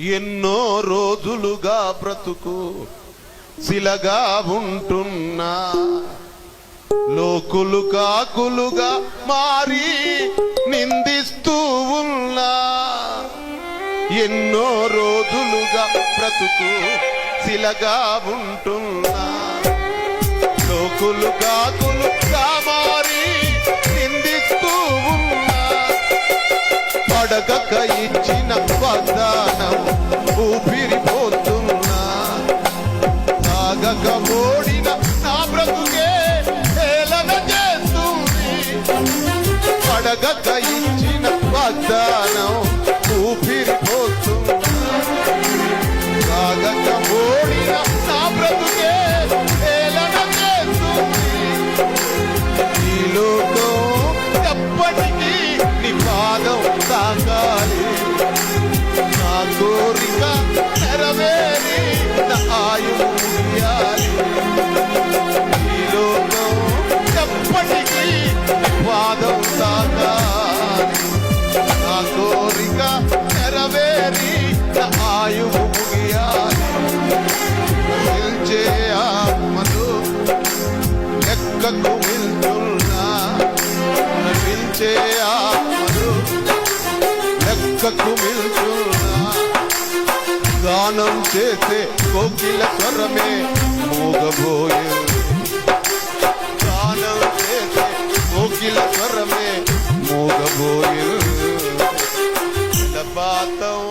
ఎన్నో రోజులుగా బ్రతుకు శిలగా ఉంటున్నా. లోకులు కాకులుగా మారి నిందిస్తూ ఉన్నా. ఎన్నో రోజులుగా బ్రతుకు శిలగా ఉంటున్నా. లోకులు కాకులుగా మారి నిందిస్తూ ఉన్నా. పడగక ఇచ్చి అడగక ఇచ్చిన వాగ్దానం ఊపిరిపోతున్నా తాగక ఓడిన నా బ్రతుకే నెరవేరి ఆయువు ముగియాలి నిల్చే ఆత్మను లెక్కకు మిల్చున్నా నటించే ఆత్మను లెక్కకు మిల్చున్నా గానం చేసే కోకిల స్వరమే మోగబోయే. గానం చేసే కోకిల స్వరమే మోగబోయే. జలపాతం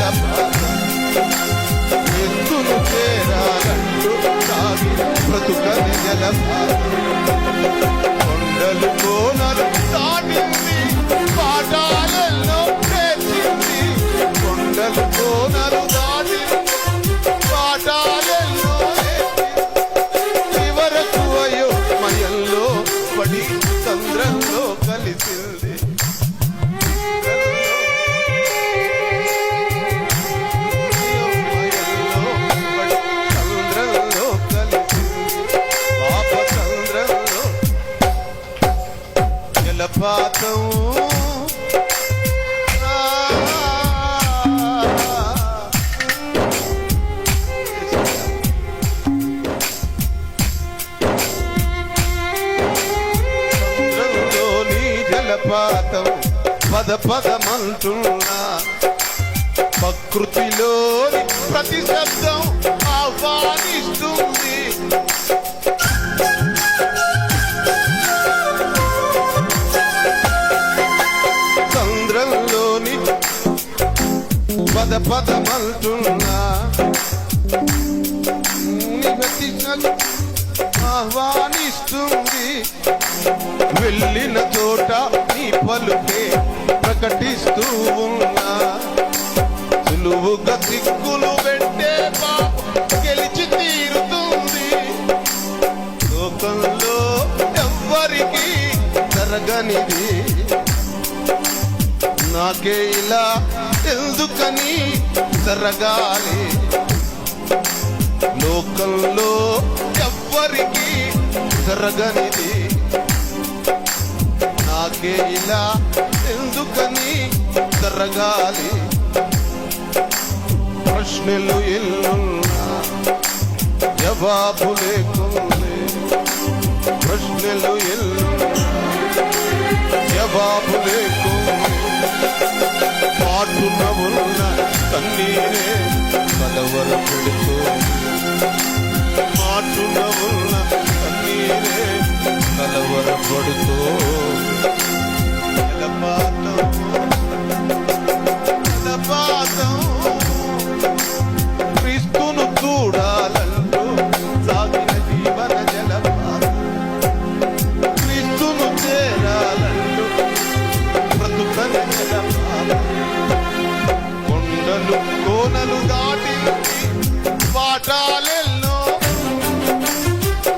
జీవన జలపాతం చేరాలంటూ బ్రతుకని ప్రభాతం జలపాతం పద పదమంటున్నా ప్రకృతిలోని ప్రతి శబ్దం ఆహ్వానిస్తుంది. పద పదమంటున్నా ఆహ్వానిస్తుంది. వెళ్ళిన చోట నీ పలుకే ప్రకటిస్తూ ఉన్నా. సులువుగా దిక్కులు పెట్టే పాప గెలిచి తీరుతుంది. లోకంలో ఎవ్వరికి జరగనిది. నాకే ఇలా ఎందుకని జరగాలి? లోకంలో ఎవ్వరికి జరగనిది. నాకే ఇలా ఎందుకని జరగాలి? ప్రశ్నలు ఎల్లున్నా జవాబు లేకుండే ప్రశ్నలు ఎల్లున్నా జవాబు లేకుంది. పాటున ఉన్న కన్నీరే కలవర పెడుతూ. మాటున ఉన్న కన్నీరే కలవర పడుతూ. పాఠాలెన్నో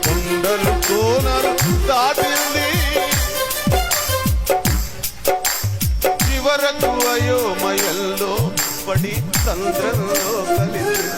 కొండలు కోనలు దాటింది. చివరకు అయోమయంలో పడి చంద్రంలో కలిసి